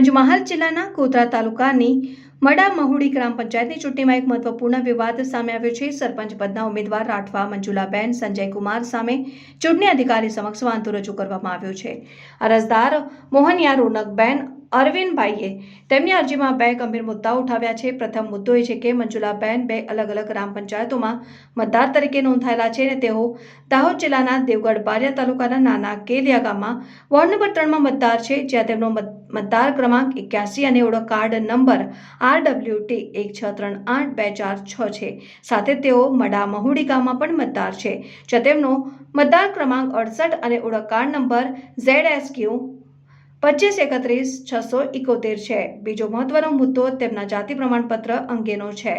પંચમહાલ જિલ્લાના ગોધરા તાલુકાની મડા મહુડી ગ્રામ પંચાયતની ચૂંટણીમાં એક મહત્વપૂર્ણ વિવાદ સામે આવ્યો છે. સરપંચ પદના ઉમેદવાર રાઠવા, મંજુલાબેન, સંજયકુમાર સામે ચૂંટણી અધિકારી સમક્ષ વાંધો રજૂ કરવામાં આવ્યો છે. અરજદાર મોહનયા રોનકબેન અરવિંદભાઈએ તેમની અરજીમાં બે ગંભીર મુદ્દાઓ ઉઠાવ્યા છે. પ્રથમ મુદ્દો એ છે કે મંજુલાબેન બે અલગ અલગ ગ્રામ પંચાયતોમાં મતદાર તરીકે નોંધાયેલા છે અને તેઓ દાહોદ જિલ્લાના દેવગઢ બારિયા તાલુકાના નાના કેલિયા ગામમાં વોર્ડ નંબર ત્રણમાં મતદાર છે, જ્યાં તેમનો મત- મતદાર ક્રમાંક એક્યાસી અને ઓળખ card number R W T એક છ ત્રણ આઠ બે ચાર છ છે. સાથે તેઓ મડા મહુડી ગામમાં પણ મતદાર છે, જ્યાં તેમનો મતદાર ક્રમાંક અડસઠ અને ઓળખ card number Z S Q પચીસ એકત્રીસ છસો એકોતેર છે. બીજો મહત્વનો મુદ્દો તેમના જાતિ પ્રમાણપત્ર અંગેનો છે.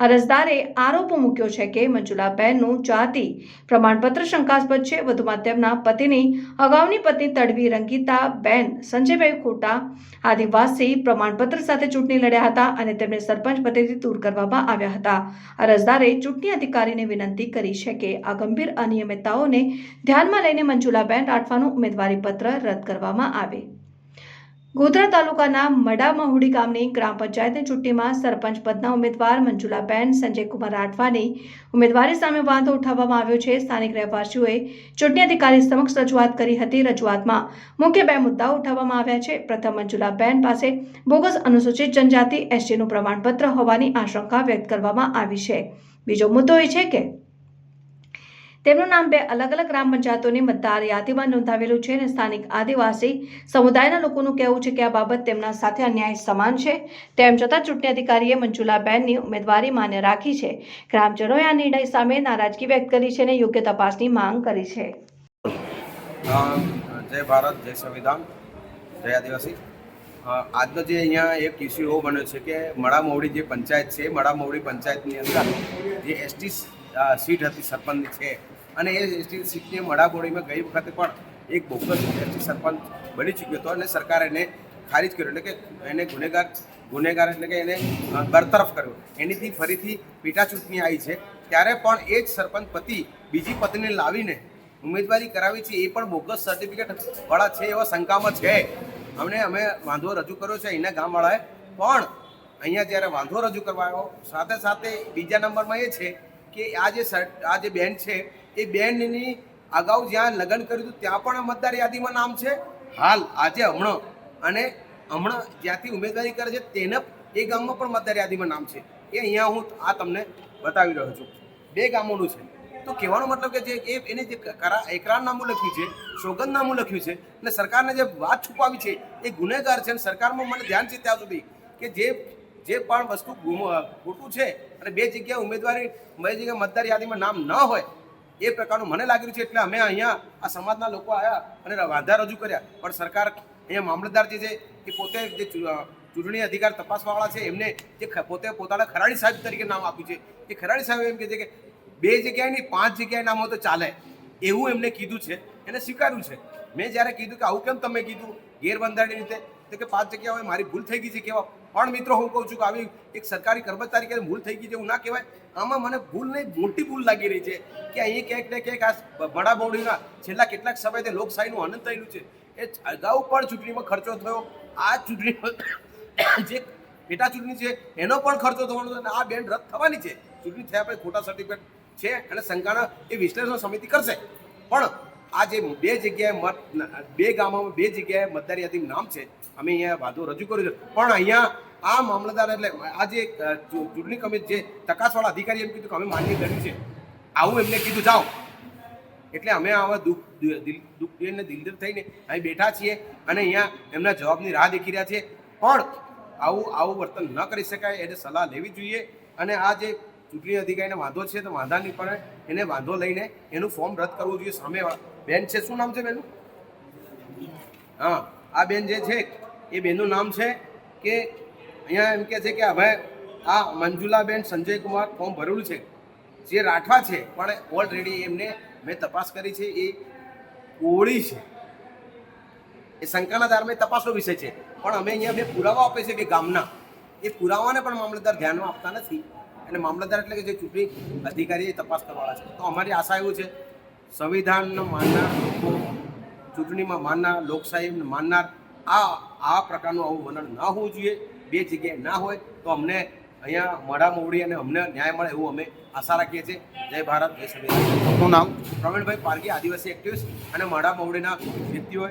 અરજદારે આરોપો મૂક્યો છે કે મંજુલાબહેનનું જાતિ પ્રમાણપત્ર શંકાસ્પદ છે. વધુમાં તેમના પતિની અગાઉની પત્ની તડવી રંગીતાબેન, સંજયભાઈ ખોટા આદિવાસી પ્રમાણપત્ર સાથે ચૂંટણી લડ્યા હતા અને તેમને સરપંચ પદેથી દૂર કરવામાં આવ્યા હતા. અરજદારે ચૂંટણી અધિકારીને વિનંતી કરી છે કે આ ગંભીર અનિયમિતતાઓને ધ્યાનમાં લઈને મંજુલાબેન રાઠવાનું ઉમેદવારી પત્ર રદ કરવામાં આવે. ગોધરા તાલુકાના મડા મહુડી ગામની ગ્રામ પંચાયતની ચૂંટણીમાં સરપંચ પદના ઉમેદવાર મંજુલાબેન સંજયકુમાર રાઠવાની ઉમેદવારી સામે વાંધો ઉઠાવવામાં આવ્યો છે. સ્થાનિક રહેવાસીઓએ ચૂંટણી અધિકારી સમક્ષ રજૂઆત કરી હતી. રજૂઆતમાં મુખ્ય બે મુદ્દાઓ ઉઠાવવામાં આવ્યા છે. પ્રથમ, મંજુલાબેન પાસે બોગસ અનુસૂચિત જનજાતિ એસટીનું પ્રમાણપત્ર હોવાની આશંકા વ્યક્ત કરવામાં આવી છે. બીજો મુદ્દો એ છે કે તેમનું નામ બે અલગ અલગ ગ્રામ પંચાયતોની મતદાર યાદીમાં નોંધાવેલું છે અને સ્થાનિક આદિવાસી સમુદાયના લોકોનું કહેવું છે કે આ બાબત તેમના સાથે અન્યાય સમાન છે. તેમ છતાં ચૂંટણી અધિકારીએ મંજુલાબેનની ઉમેદવારી માન્ય રાખી છે. ગ્રામજનોએ આ નિર્ણય સામે નારાજગી વ્યક્ત કરી છે અને યોગ્ય તપાસની માંગ કરી છે. જય ભારત, જય સંવિધાન, જય આદિવાસી. આજનો જે અહીંયા એક ઇસ્યુ એવો બન્યો છે કે મડામવડી જે પંચાયત છે, મડામવડી પંચાયતની અંદર જે એસટી સીટ હતી, સરપંચની છે અને એ એસટી સીટની મડામવડીમાં ગઈ વખતે પણ એક બોગસ એસટી સરપંચ બની ચૂક્યો હતો અને સરકારે એને ખારીજ કર્યો. એટલે કે એને ગુનેગાર ગુનેગાર એટલે કે એને બરતરફ કર્યો. એનીથી ફરીથી પેટા ચૂંટણી આવી છે. ત્યારે પણ એ જ સરપંચ પતિ બીજી પત્નીને લાવીને ઉમેદવારી કરાવી છે, એ પણ બોગસ સર્ટિફિકેટ વાળા છે એવા શંકામાં છે. અમને, અમે વાંધો રજૂ કર્યો છે અહીંના ગામવાળાએ. પણ અહીંયા જ્યારે વાંધો રજૂ કરવા આવ્યો, સાથે સાથે બીજા નંબરમાં એ છે કે આ જે આ જે બેન છે એ બેનની અગાઉ જ્યાં લગ્ન કર્યું હતું, ત્યાં પણ મતદાર યાદીમાં નામ છે. હાલ, આજે હમણાં. અને હમણાં જ્યાંથી ઉમેદવારી કરે છે, તેને એ ગામમાં પણ મતદાર યાદીમાં નામ છે. એ અહીંયા હું આ તમને બતાવી રહ્યો છું. બે ગામોનું છે. તો કહેવાનો મતલબ કે જે એ એને જે કરા એકરારનામું લખ્યું છે, સોગંદનામું લખ્યું છે, અને સરકારને જે વાત છુપાવી છે, એ ગુનેગાર છે. અને સરકારમાં મને ધ્યાન છે ત્યાં સુધી કે જે જે પણ વસ્તુ ખોટું છે, અને બે જગ્યાએ ઉમેદવારી બે જગ્યાએ મતદાર યાદીમાં નામ ન હોય એ પ્રકારનું મને લાગી રહ્યું છે એટલે અમે અહીંયા આ સમાજના લોકો આવ્યા અને વાંધા રજૂ કર્યા. પણ સરકાર અહીંયા મામલતદાર જે છે, એ પોતે જે ચૂંટણી અધિકાર તપાસવાવાળા છે, એમને જે પોતે પોતાના ખરાડી સાહેબ તરીકે નામ આપ્યું છે. એ ખરાડી સાહેબ એમ કહે છે કે બે જગ્યાએ નહીં, પાંચ જગ્યાએ નામ હોય તો ચાલે. એવું એમને કીધું છે. એને સ્વીકાર્યું છે. મેં જ્યારે કીધું કે આવું કેમ તમે કીધું? ગેરબંધારણી રીતે? તો કે પાંચ જગ્યા હોય મારી ભૂલ થઈ ગઈ છે કેવા પણ મિત્રો, હું કહું છું કે આવી એક સરકારી કર્મચારી કે ભૂલ થઈ ગઈ છે એવું ના કહેવાય. આમાં મને ભૂલ નહીં મોટી ભૂલ લાગી રહી છે કે અહીં ક્યાંક ને ક્યાંક આ બડા બોડીના છેલ્લા કેટલાક સમયથી લોકશાહીનું આનંદ થયેલું છે. એ અગાઉ પણ ચૂંટણીમાં ખર્ચો થયો. આ ચૂંટણીમાં જે પેટા ચૂંટણી છે, એનો પણ ખર્ચો થવાનો અને આ બેન રદ થવાની છે. ચૂંટણી થયા પછી ખોટા સર્ટિફિકેટ છે અને શંકાના એ વિશ્લેષણ સમિતિ કરશે. પણ આ જે બે જગ્યાએ મત, બે ગામોમાં બે જગ્યાએ મતદાર યાદી નામ છે, અમે અહીંયા વાંધો રજૂ કર્યો છે. પણ અહીંયા આ મામલતદાર એટલે આ જે ચૂંટણી કમિટી જે તકાસવાળા અધિકારી એમ કીધું કે અમે માન્ય કર્યું છે. આવું એમને કીધું, જાઓ. એટલે અમે આવા દુઃખ દુઃખ ને દિલદીર થઈને અહીં બેઠા છીએ અને અહીંયા એમના જવાબની રાહ દેખી રહ્યા છે પણ આવું આવું વર્તન ન કરી શકાય, એને સલાહ લેવી જોઈએ. અને આ જે ચૂંટણી અધિકારીને વાંધો છે તો વાંધા નહીં પડે એને વાંધો લઈને એનું ફોર્મ રદ કરવું જોઈએ સામેવાળા બેન છે, શું નામ છે બેન? હા, આ બેન જે છે, એ બેનનું નામ છે કે અહીંયા એમ કહે છે કે હવે આ મંજુલાબેન સંજયકુમાર ફોર્મ ભરેલું છે. જે રાઠવા છે, પણ ઓલરેડી એમને મેં તપાસ કરી છે, એ કોળી છે. એ શંકાના દારમાં તપાસનો વિષય છે. પણ અમે અહીંયા બે પુરાવા આપે છે કે ગામના. એ પુરાવાને પણ મામલતદાર ધ્યાનમાં આપતા નથી. અને મામલતદાર એટલે કે જે ચૂંટણી અધિકારી એ તપાસ કરવાના છે. તો અમારી આશા એવું છે સંવિધાનનો માનનાર લોકો ચૂંટણીમાં માનનાર લોકશાહીને માનનાર આ આ પ્રકારનું આવું વલણ ન હોવું જોઈએ. બે જગ્યાએ ના હોય તો અમને અહીંયા મોડા મોવડી અને અમને ન્યાય મળે એવું અમે આશા રાખીએ છીએ. જય ભારત જય સંવિધાન. નામ? પ્રવીણભાઈ પારગી આદિવાસી એક્ટિવિસ્ટ અને મોડા મોવડીના વ્યક્તિઓએ